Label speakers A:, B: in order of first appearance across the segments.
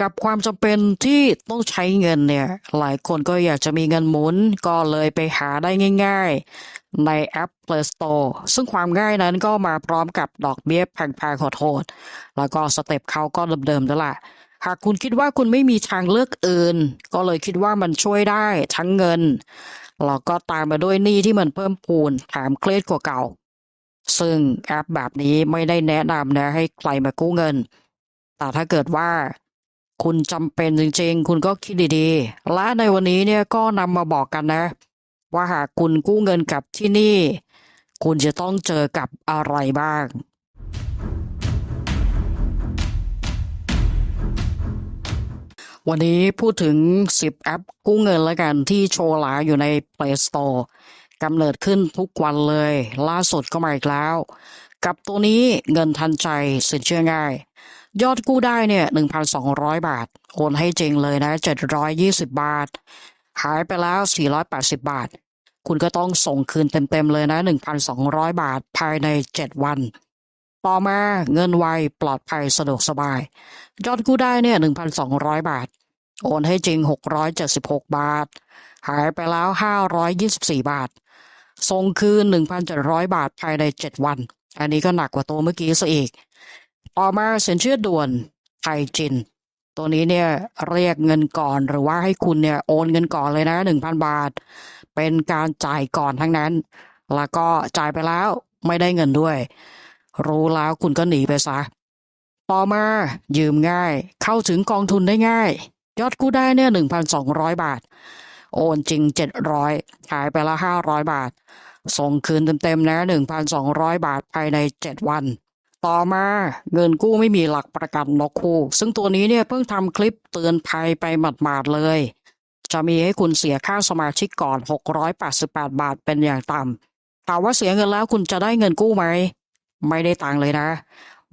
A: กับความจำเป็นที่ต้องใช้เงินเนี่ย หลายคนก็อยากจะมีเงินหมุนก็เลยไปหาได้ง่ายๆ ในแอป Play Store ซึ่งความง่ายนั้นก็มาพร้อมกับดอกเบี้ยแพงๆขอโทษ แล้วก็สเต็ปเขาก็เดิมๆนั่นแหละหากคุณคิดว่าคุณไม่มีทางเลือกอื่น ก็เลยคิดว่ามันช่วยได้ทั้งเงินแล้วก็ตามมาด้วยหนี้ที่มันเพิ่มพูนแถมเครียดกว่าเก่า ซึ่งแอปแบบนี้ไม่ได้แนะนำนะให้ใครมากู้เงิน แต่ถ้าเกิดว่า คุณจำเป็นจริงๆ คุณก็คิดดีๆ และในวันนี้เนี่ยก็นำมาบอกกันนะ ว่าหากคุณกู้เงินกับที่นี่ คุณจะต้องเจอกับอะไรบ้างวันนี้พูดถึง 10 แอปกู้เงินแล้วกันที่โชว์หลาอยู่ใน Play Store กำเนิดขึ้นทุกวันเลย ล่าสุดก็มาอีกแล้ว กับตัวนี้เงินทันใจสินเชื่อง่าย ยอดกู้ได้เนี่ย1,200บาท โอนให้จริงเลยนะ720บาท หายไปแล้ว480บาท คุณก็ต้องส่งคืนเต็มๆเลยนะ1,200บาทภายใน7วัน ต่อมาเงินไวปลอดภัยสะดวกสบาย ยอดกู้ได้เนี่ย1,200บาท โอนให้จริง676บาท หายไปแล้ว524บาท ส่งคืน1,700บาทภายใน7วัน อันนี้ก็หนักกว่าตัวเมื่อกี้ซะอีก ต่อมาสินเชื่อด่วนไทยจิน ตัวนี้เนี่ยเรียกเงินก่อนหรือว่าให้คุณเนี่ยโอนเงินก่อนเลยนะ1,000บาท เป็นการจ่ายก่อนทั้งนั้น แล้วก็จ่ายไปแล้วไม่ได้เงินด้วย รู้แล้วคุณก็หนีไปซะต่อมายืมง่าย เข้าถึงกองทุนได้ง่าย ยอดกู้ได้เนี่ย1,200บาท โอนจริง700หายไปละ500บาท ส่งคืนเต็มๆนะ1,200บาทภายใน7วัน ต่อมาเงินกู้ไม่มีหลักประกันนกคู่ซึ่งตัวนี้เนี่ยเพิ่งทำคลิปเตือนภัยไปหมาดๆเลย จะมีให้คุณเสียค่าสมาชิกก่อน 688 บาทเป็นอย่างต่ำถามว่าเสียเงินแล้วคุณจะได้เงินกู้ไหม ไม่ได้ตังเลยนะ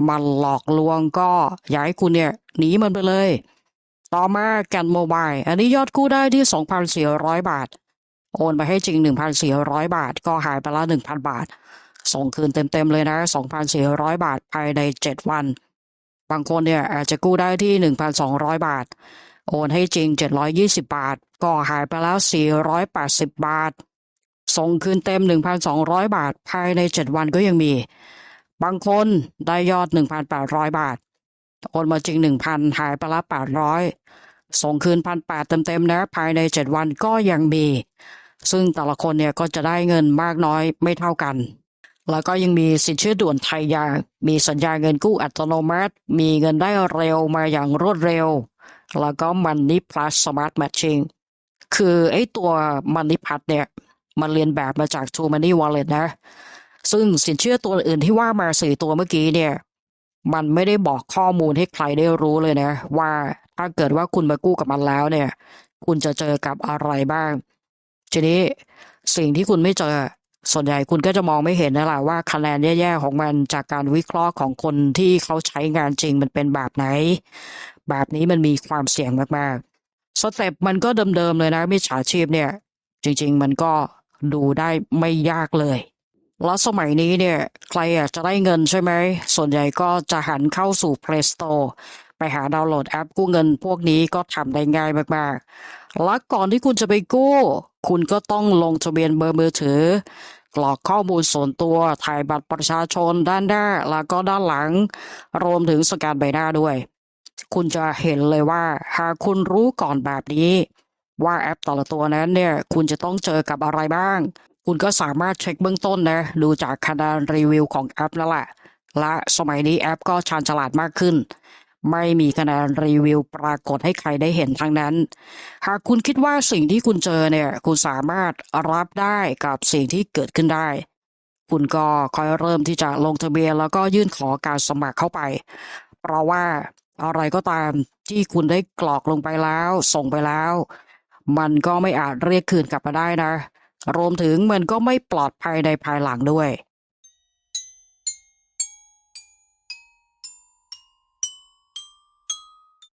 A: มันหลอกลวงก็อยากให้คุณเนี่ยหนีมันไปเลย ต่อมาแกนโมบายอันนี้ยอดกู้ได้ที่ 2,400 บาท โอนไปให้จริง 1,400 บาท ก็หายไปละ1,000 บาท ส่งคืนเต็มๆเลยนะ 2,400 บาทภายใน 7 วัน บางคนเนี่ยอาจจะกู้ได้ที่ 1,200 บาท โอนให้จริง 720 บาท ก็หายไปแล้ว 480 บาท ส่งคืนเต็ม 1,200 บาท ภายใน 7 วันก็ยังมี บางคนได้ยอด 1,800 บาท โอนมาจริง 1,000 หายไปละ 800 ส่งคืน 1,800 เต็มๆนะ ภายใน 7 วันก็ยังมีซึ่งแต่ละคนเนี่ยก็จะได้เงินมากน้อยไม่เท่ากัน แล้วก็ยังมีสินเชื่อด่วนไทยยางมีสัญญาเงินกู้อัตโนมัติ มีเงินได้เร็วมาอย่างรวดเร็ว แล้วก็ Money Plus Smart Matching คือไอ้ตัว Money Plus เนี่ย มันเรียนแบบมาจาก True Money Wallet นะ ซึ่งสินเชื่อตัวอื่นที่ว่ามาสี่ตัวเมื่อกี้เนี่ย มันไม่ได้บอกข้อมูลให้ใครได้รู้เลยนะ ว่าถ้าเกิดว่าคุณมากู้กับมันแล้วเนี่ย คุณจะเจอกับอะไรบ้าง ทีนี้สิ่งที่คุณไม่เจอ ส่วนใหญ่คุณก็จะมองไม่เห็นนั่นแหละว่าคะแนนแย่ๆของมันจากการวิเคราะห์ของคนที่เขาใช้งานจริงมันเป็นแบบไหน แบบนี้มันมีความเสี่ยงมากๆสเต็ปมันก็เดิมๆเลยนะมิจฉาชีพเนี่ย จริง ๆ มันก็ดูได้ไม่ยากเลยแล้วสมัยนี้เนี่ย ใครอยากจะได้เงินใช่ไหม ส่วนใหญ่ก็จะหันเข้าสู่ Play Store ไปหาดาวน์โหลดแอปกู้เงินพวกนี้ก็ทำได้ง่ายมากๆ และก่อนที่คุณจะไปกู้ คุณก็ต้องลงทะเบียนเบอร์มือถือ กรอกข้อมูลส่วนตัว ถ่ายบัตรประชาชนด้านหน้า แล้วก็ด้านหลัง รวมถึงสแกนใบหน้าด้วย คุณจะเห็นเลยว่า หากคุณรู้ก่อนแบบนี้ ว่าแอปแต่ละตัวนั้นเนี่ย คุณจะต้องเจอกับอะไรบ้าง คุณก็สามารถเช็คเบื้องต้นนะ ดูจากคะแนนรีวิวของแอปนั่นแหละ และสมัยนี้แอปก็ชาญฉลาดมากขึ้น ไม่มีคะแนนรีวิวปรากฏให้ใครได้เห็นทั้งนั้น หากคุณคิดว่าสิ่งที่คุณเจอเนี่ย คุณสามารถรับได้กับสิ่งที่เกิดขึ้นได้ คุณก็ค่อยเริ่มที่จะลงทะเบียนแล้วก็ยื่นขอการสมัครเข้าไป เพราะว่าอะไรก็ตามที่คุณได้กรอกลงไปแล้ว ส่งไปแล้ว มันก็ไม่อาจเรียกคืนกลับมาได้นะ รวมถึงมันก็ไม่ปลอดภัยในภายหลังด้วย